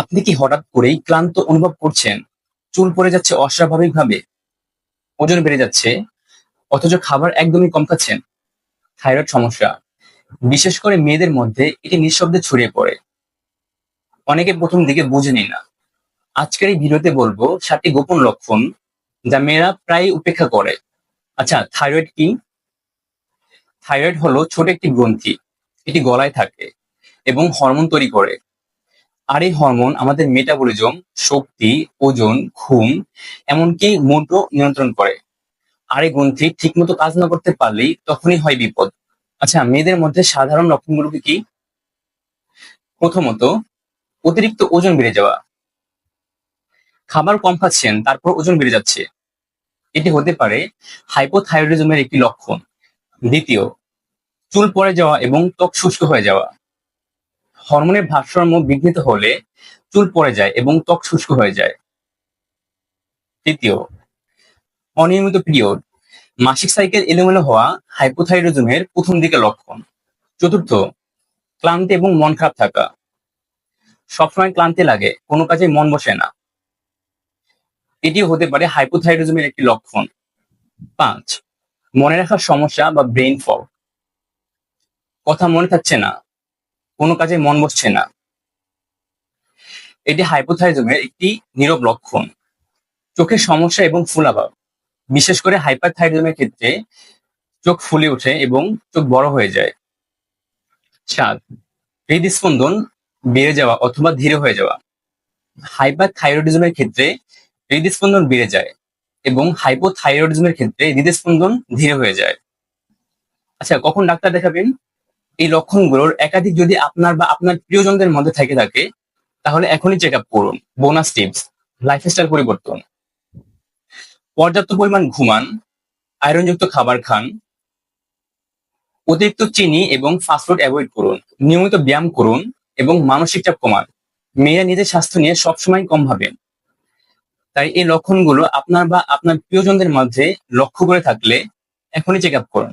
আপনি কি হঠাৎ করেই ক্লান্ত অনুভব করছেন? চুল পড়ে যাচ্ছে অস্বাভাবিকভাবে। ওজন বেড়ে যাচ্ছে, অথচ খাবার একদমই কম খাচ্ছেন। থাইরয়েড সমস্যা। বিশেষ করে মেয়েদের মধ্যে এটি নিঃশব্দে ছড়িয়ে পড়ে। অনেকে প্রথম দিকে বুঝেনি না। আজকের এই ভিডিওতে বলব সাতটি গোপন লক্ষণ যা মেয়েরা প্রায় উপেক্ষা করে। আচ্ছা থাইরয়েড কি? থাইরয়েড হলো ছোট একটি গ্রন্থি। এটি গলায় থাকে এবং হরমোন তৈরি করে। আর এই হরমোন আমাদের মেটাবলিজম শক্তি, ওজন, ঘুম, এমনকি মুডও নিয়ন্ত্রণ করে। আর এই গ্রন্থি ঠিকমতো কাজ না করতে পারলেই তখনই হয় বিপদ। আচ্ছা মেয়েদের মধ্যে সাধারণ লক্ষণগুলো কি? কি প্রথমত, অতিরিক্ত ওজন বেড়ে যাওয়া। খাবার কম খাচ্ছেন, তারপর ওজন বেড়ে যাচ্ছে। এটি হতে পারে হাইপোথাইরয়েডিজমের একটি লক্ষণ। দ্বিতীয়, চুল পড়ে যাওয়া এবং ত্বক শুষ্ক হয়ে যাওয়া। হরমোনের ভারসাম্য বিঘ্নিত হলে চুল পড়ে যায় এবং ত্বক শুষ্ক হয়ে যায়। তৃতীয়, অনিয়মিত পিরিয়ড। মাসিক সাইকেল এলোমেলো হওয়া হাইপোথাইরোজমের প্রথম দিকে লক্ষণ। চতুর্থ, ক্লান্তি এবং মন খারাপ থাকা। সবসময় ক্লান্তি লাগে, কোনো কাজে মন বসে না। এটিও হতে পারে হাইপোথাইরোজমের একটি লক্ষণ। পাঁচ, মনে রাখার সমস্যা বা ব্রেইন ফগ কথা মনে থাকছে না। কোনো কাজে মন বসছে না। এটি হাইপোথাইরয়েডিজমের একটি নীরব লক্ষণ। চোখের সমস্যা এবং ফুলাভাব বিশেষ করে হাইপারথাইরয়েডিজমের ক্ষেত্রে চোখ ফুলে ওঠে এবং চোখ বড় হয়ে যায়। সাত হৃদস্পন্দন বেড়ে যাওয়া অথবা ধীরে হয়ে যাওয়া। হাইপারথাইরয়েডিজমের ক্ষেত্রে হৃদস্পন্দন বেড়ে যায় এবং হাইপোথাইরয়েডিজমের ক্ষেত্রে হৃদস্পন্দন ধীরে হয়ে যায়। আচ্ছা কখন ডাক্তার দেখাবেন? এই লক্ষণগুলোর একাধিক যদি আপনার বা আপনার প্রিয়জনদের মধ্যে থেকে থাকে, তাহলে এখনই চেক আপ করুন। বোনাস টিপস লাইফস্টাইল পরিবর্তন। পর্যাপ্ত পরিমাণ ঘুমান আয়রনযুক্ত খাবার খান, অতিরিক্ত চিনি এবং ফাস্টফুড অ্যাভয়েড করুন, নিয়মিত ব্যায়াম করুন এবং মানসিক চাপ কমান। মেয়েরা নিজের স্বাস্থ্য নিয়ে সবসময় কম ভাবেন। তাই এই লক্ষণগুলো আপনার বা আপনার প্রিয়জনদের মধ্যে লক্ষ্য করে থাকলে এখনই চেক আপ করুন।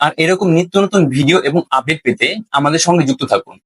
আর এরকম নিত্য নতুন ভিডিও এবং আপডেট পেতে আমাদের সঙ্গে যুক্ত থাকুন।